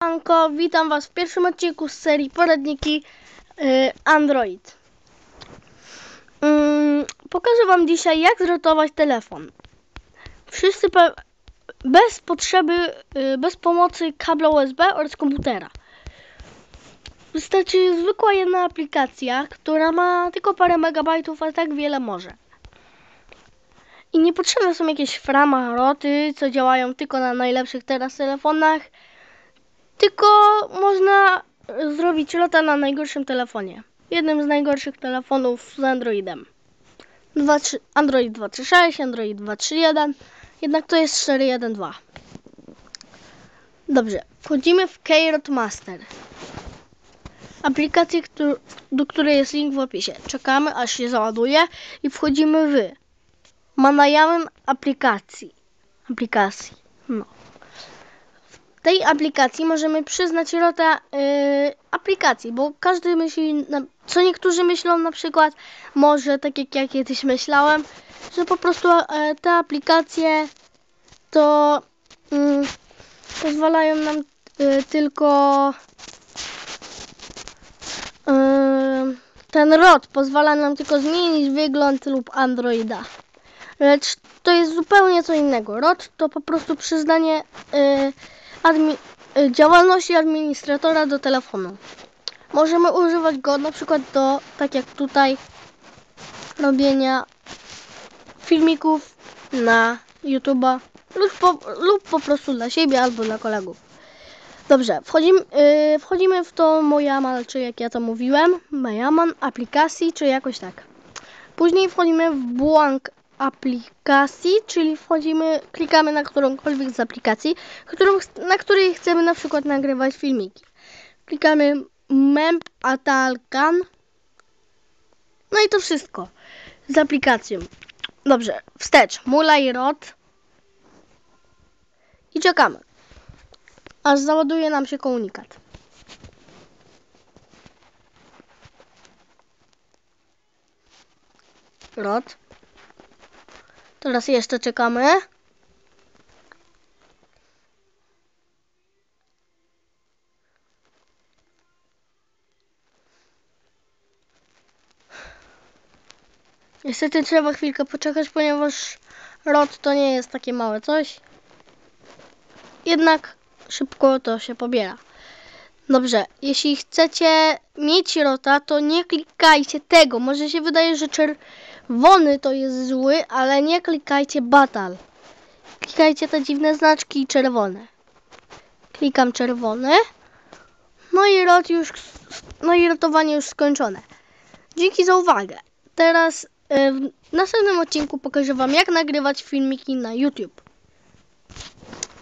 Anko, witam Was w pierwszym odcinku z serii Poradniki y, Android. Ym, pokażę Wam dzisiaj, jak zrotować telefon. Wszyscy bez potrzeby, y, bez pomocy kabla USB oraz komputera. Wystarczy zwykła jedna aplikacja, która ma tylko parę megabajtów, a tak wiele może. I niepotrzebne są jakieś framaroty, co działają tylko na najlepszych teraz telefonach. Tylko można zrobić lota na najgorszym telefonie. Jednym z najgorszych telefonów z Androidem. 2.3 Android 2.3.6, Android 2.3.1. Jednak to jest 4.1.2. Dobrze, wchodzimy w Keyrot Master. Aplikację, do której jest link w opisie. Czekamy, aż się załaduje i wchodzimy w Manajałem aplikacji. Aplikacji. No tej aplikacji możemy przyznać rota yy, aplikacji, bo każdy myśli, co niektórzy myślą na przykład, może tak jak ja kiedyś myślałem, że po prostu e, te aplikacje to mm, pozwalają nam y, tylko y, ten rot pozwala nam tylko zmienić wygląd lub Androida. Lecz to jest zupełnie co innego. ROT to po prostu przyznanie y, admi- y, działalności administratora do telefonu. Możemy używać go na przykład do, tak jak tutaj, robienia filmików na YouTube'a lub po, lub po prostu dla siebie albo dla kolegów. Dobrze, wchodzimy, yy, wchodzimy w to Mojaman, czy jak ja to mówiłem, Mojaman aplikacji, czy jakoś tak. Później wchodzimy w błąd aplikacji, czyli wchodzimy, klikamy na którąkolwiek z aplikacji, którą, na której chcemy na przykład nagrywać filmiki. Klikamy Memp Atalkan. No i to wszystko z aplikacją. Dobrze, wstecz, Mula i Rot. I czekamy, aż załaduje nam się komunikat. Rot. Teraz jeszcze czekamy. Niestety trzeba chwilkę poczekać, ponieważ rot to nie jest takie małe coś. Jednak szybko to się pobiera. Dobrze, jeśli chcecie mieć rota, to nie klikajcie tego. Może się wydaje, że czerwony to jest zły, ale nie klikajcie batal. Klikajcie te dziwne znaczki czerwone. Klikam czerwony. No i rot już, no i rotowanie już skończone. Dzięki za uwagę. Teraz e, w następnym odcinku pokażę Wam, jak nagrywać filmiki na YouTube.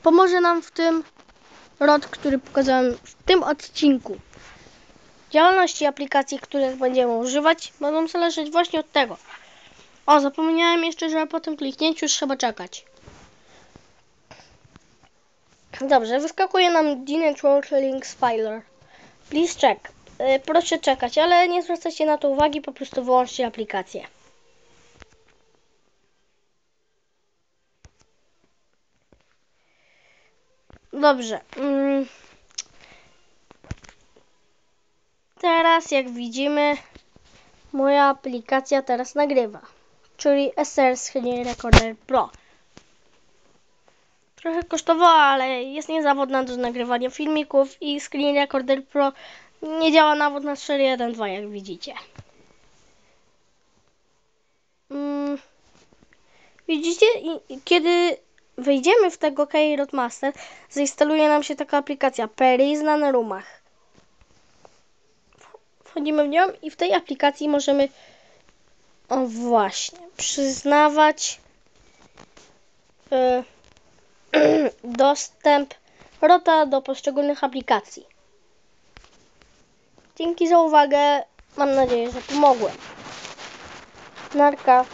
Pomoże nam w tym rod, który pokazałem w tym odcinku. Działalności aplikacji, których będziemy używać, będą zależeć właśnie od tego. O, zapomniałem jeszcze, że po tym kliknięciu trzeba czekać. Dobrze, wyskakuje nam Dinnet Links Filer. Please check. Yy, proszę czekać, ale nie zwracajcie na to uwagi, po prostu wyłączcie aplikację. Dobrze. Mm. Teraz jak widzimy moja aplikacja teraz nagrywa. Czyli SR Recorder Pro. Trochę kosztowała, ale jest niezawodna do nagrywania filmików i Screen Recorder Pro nie działa nawet na 4.1.2 jak widzicie. Mm. Widzicie, I, kiedy wejdziemy w tego Keyrot Master, zainstaluje nam się taka aplikacja Paris na Roomach. Wchodzimy w nią i w tej aplikacji możemy o właśnie, przyznawać y, dostęp rota do poszczególnych aplikacji. Dzięki za uwagę. Mam nadzieję, że pomogłem. Narka.